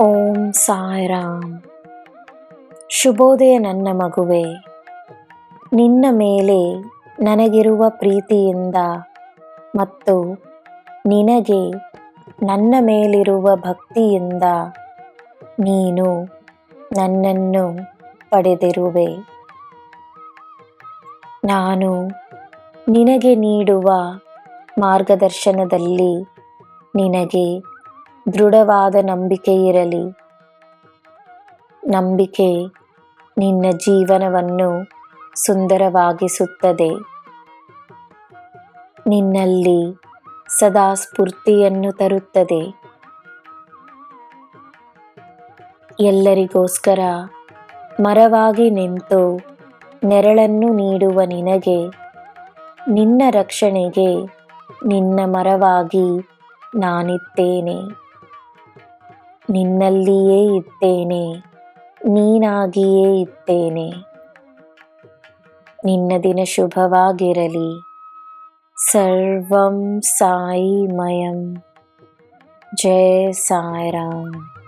ಓಂ ಸಾಯಿರಾಮ್. ಶುಭೋದಯ ನನ್ನ ಮಗುವೆ, ನಿನ್ನ ಮೇಲೆ ನನಗಿರುವ ಪ್ರೀತಿಯಿಂದ ಮತ್ತು ನಿನಗೆ ನನ್ನ ಮೇಲಿರುವ ಭಕ್ತಿಯಿಂದ ನೀನು ನನ್ನನ್ನು ಪಡೆದಿರುವೆ. ನಾನು ನಿನಗೆ ನೀಡುವ ಮಾರ್ಗದರ್ಶನದಲ್ಲಿ ನಿನಗೆ ದೃಢವಾದ ನಂಬಿಕೆ ಇರಲಿ. ನಂಬಿಕೆ ನಿನ್ನ ಜೀವನವನ್ನು ಸುಂದರವಾಗಿಸುತ್ತದೆ. ನಿನ್ನಲ್ಲಿ ಸದಾ ಸ್ಫೂರ್ತಿಯನ್ನು ತರುತ್ತದೆ. ಎಲ್ಲರಿಗೋಸ್ಕರ ಮರವಾಗಿ ನಿಂತು ನೆರಳನ್ನು ನೀಡುವ ನಿನಗೆ, ನಿನ್ನ ರಕ್ಷಣೆಗೆ ನಿನ್ನ ಮರವಾಗಿ ನಾನಿದ್ದೇನೆ. ನಿನ್ನಲ್ಲಿಯೇ ಇದ್ದೇನೆ ನೀನಾಗಿಯೇ ಇದ್ದೇನೆ. ನಿನ್ನ ದಿನ ಶುಭವಾಗಿರಲಿ. ಸರ್ವಂ ಸಾಯಿಮಯಂ. ಜಯ ಸಾಯಿರಾಮ್.